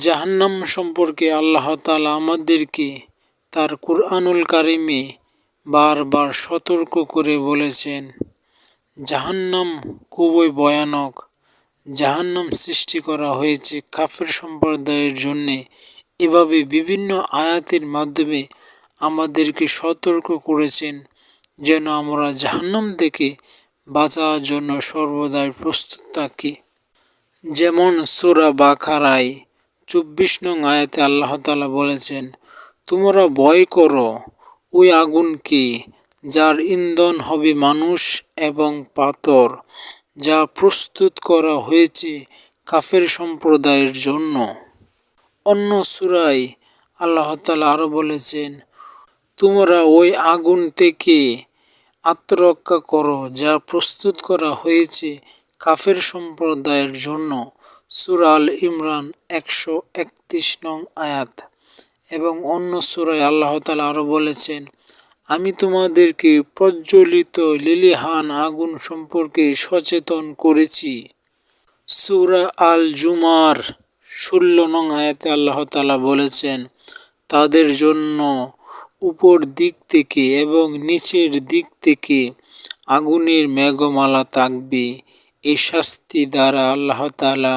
জাহান্নাম সম্পর্কে আল্লাহ তালা আমাদেরকে তার কুরআনুল কারিমে বারবার সতর্ক করে বলেছেন, জাহান্নাম খুবই ভয়ানক। জাহান্নাম সৃষ্টি করা হয়েছে কাফের সম্প্রদায়ের জন্যে। এভাবে বিভিন্ন আয়াতের মাধ্যমে আমাদেরকে সতর্ক করেছেন যেন আমরা জাহান্নাম থেকে বাঁচার জন্য সর্বদাই প্রস্তুত থাকি। যেমন সুরা বাখারায় চব্বিশ নং আয়াতে আল্লাহ তালা বলেছেন, তোমরা ভয় করো, ওই আগুনকে যার ইন্ধন হবে মানুষ এবং পাথর, যা প্রস্তুত করা হয়েছে কাফের সম্প্রদায়ের জন্য। অন্য সুরাই আল্লাহ তালা আরও বলেছেন, তোমরা ওই আগুন থেকে আত্মরক্ষা করো, যা প্রস্তুত করা হয়েছে কাফের সম্প্রদায়ের জন্য। সুরাল ইমরান একশো একত্রিশ নং আয়াত। এবং অন্য সুরায় আল্লাহ তালা আরও বলেছেন, আমি তোমাদেরকে প্রজ্বলিত লিলিহান আগুন সম্পর্কে সচেতন করেছি। সুরা আল জুমার ষোলো নং আয়াতে আল্লাহ তালা বলেছেন, তাদের জন্য উপর দিক থেকে এবং নিচের দিক থেকে আগুনের মেঘমালা থাকবে। এই শাস্তি দ্বারা আল্লাহ তালা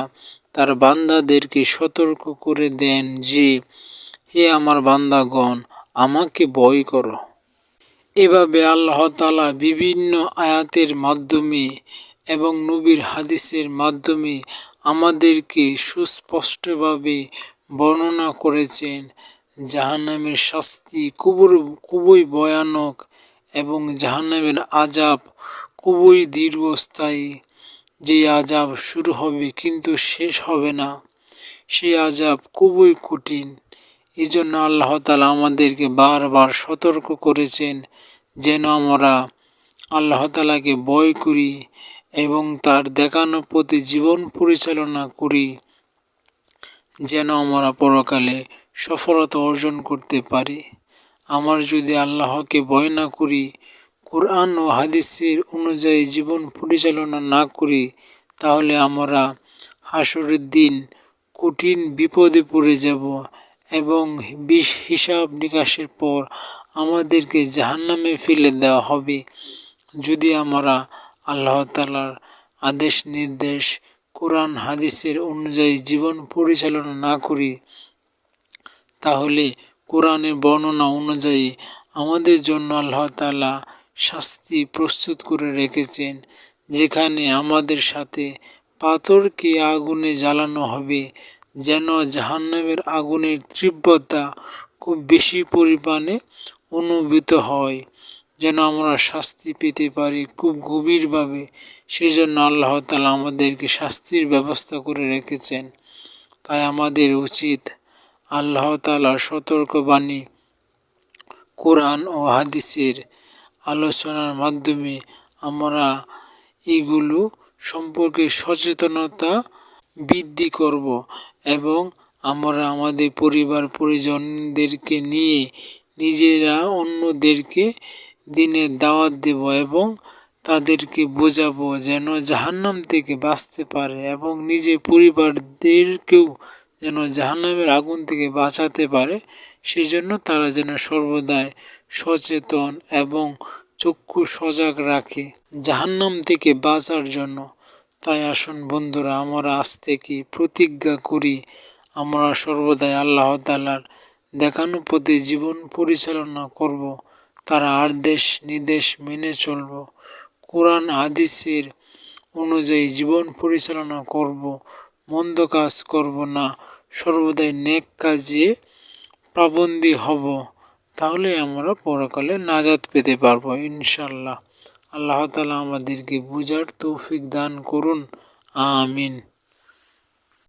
তার বান্দাদেরকে সতর্ক করে দেন যে, হে আমার বান্দাগণ, আমাকে ভয় করো। এভাবে আল্লাহ তালা বিভিন্ন আয়াতের মাধ্যমে এবং নবীর হাদিসের মাধ্যমে আমাদেরকে সুস্পষ্টভাবে বর্ণনা করেছেন, জাহান্নামের শাস্তি খুবই খুবই ভয়ানক এবং জাহান্নামের আজাব খুবই দীর্ঘস্থায়ী। যে আজাব শুরু হবে কিন্তু শেষ হবে না। সেই আজাব খুবই কঠিন। এই জন্য আল্লাহ তালা আমাদেরকে বারবার সতর্ক করেছেন যেন আমরা আল্লাহ তালাকে বয় করি এবং তার দেখানো প্রতি জীবন পরিচালনা করি, যেন আমরা পরকালে সফলতা অর্জন করতে পারি। আমার যদি আল্লাহকে ভয় না করি কোরআন ও হাদিসের অনুযায়ী জীবন পরিচালনা না করি, তাহলে আমরা হাসরের দিন কঠিন বিপদে পড়ে যাব এবং বিষ হিসাব নিকাশের পর আমাদেরকে জাহান্নামে ফেলে দেওয়া হবে। যদি আমরা আল্লাহ তালার আদেশ নির্দেশ কোরআন হাদিসের অনুযায়ী জীবন পরিচালনা না করি, তাহলে কোরআনের বর্ণনা অনুযায়ী আমাদের জন্য আল্লাহ তালা শাস্তি প্রস্তুত করে রেখেছেন, যেখানে আমাদের সাথে পাথরকে আগুনে জ্বালানো হবে, যেন জাহান্নামের আগুনের তীব্রতা খুব বেশি পরিমাণে অনুভূত হয়, যেন আমরা শাস্তি পেতে পারি খুব গভীরভাবে। সেই জন্য আল্লাহ তালা আমাদেরকে শাস্তির ব্যবস্থা করে রেখেছেন। তাই আমাদের উচিত আল্লাহ তালার সতর্কবাণী কোরআন ও হাদিসের আলোচনার মাধ্যমে আমরা এগুলো সম্পর্কে সচেতনতা বৃদ্ধি করব এবং আমরা আমাদের পরিবার, পরিজনদেরকে নিয়ে নিজেরা অন্যদেরকে দিনের দাওয়াত দেব এবং তাদেরকে বোঝাবো যেন জাহান্নাম থেকে বাঁচতে পারে এবং নিজের পরিবারদেরকেও যেন জাহান্নামের আগুন থেকে বাঁচাতে পারে সেই জন্য তারা যেন সর্বদাই সচেতন এবং চক্ষু সজাগ রাখে জাহান্নাম থেকে বাঁচার জন্য। তাই আসুন বন্ধুরা, আমরা আজ থেকে প্রতিজ্ঞা করি, আমরা সর্বদাই আল্লাহ তালার দেখানো পথে জীবন পরিচালনা করব, তার আদেশ নির্দেশ মেনে চলব, কোরআন আদিসের অনুযায়ী জীবন পরিচালনা করব মন্দ কাজ করব না, সর্বদাই নেক কাজে পাবন্দি হব, তাহলে আমরা পরকালে নাজাদ পেতে পারব ইনশাল্লাহ আল্লাহ তালা আমাদেরকে বুঝার তৌফিক দান করুন, আমিন।